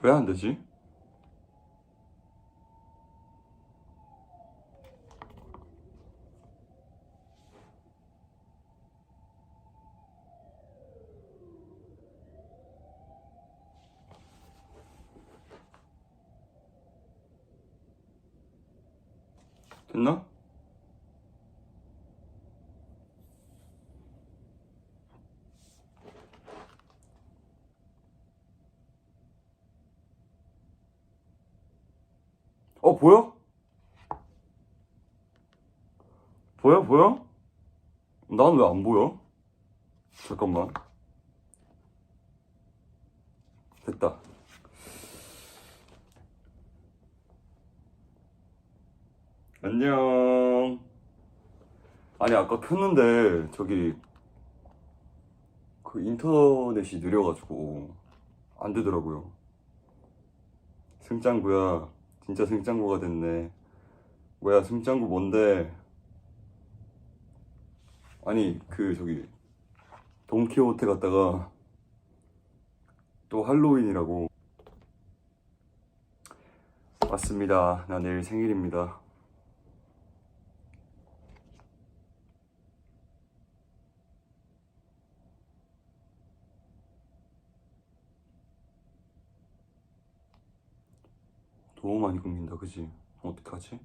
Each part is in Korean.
왜 안 되지? 됐나? 어 보여? 보여 보여? 난 왜 안 보여? 잠깐만 됐다 안녕 아니 아까 켰는데 저기 그 인터넷이 느려가지고 안 되더라고요 승짱구야 진짜 승짱구가 됐네. 뭐야 승짱구 뭔데? 아니 그 저기 돈키호테 갔다가 또 할로윈이라고 맞습니다. 나 내일 생일입니다 너무 많이 끊긴다 그지? 어떡하지?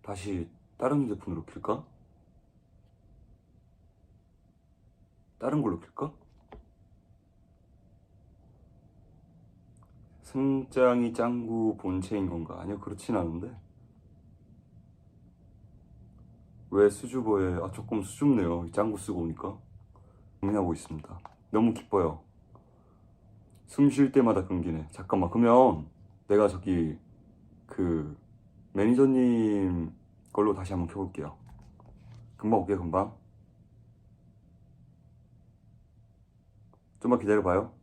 다시 다른 휴대폰으로 킬까? 다른 걸로 킬까? 승짱이 짱구 본체인 건가? 아니요 그렇진 않은데. 왜 수줍어해? 아 조금 수줍네요. 이 짱구 쓰고 오니까. 고민하고 있습니다. 너무 기뻐요. 숨 쉴 때마다 끊기네. 잠깐만 그러면 내가 저기 그 매니저님 걸로 다시 한번 켜볼게요. 금방 올게요, 금방. 좀만 기다려봐요.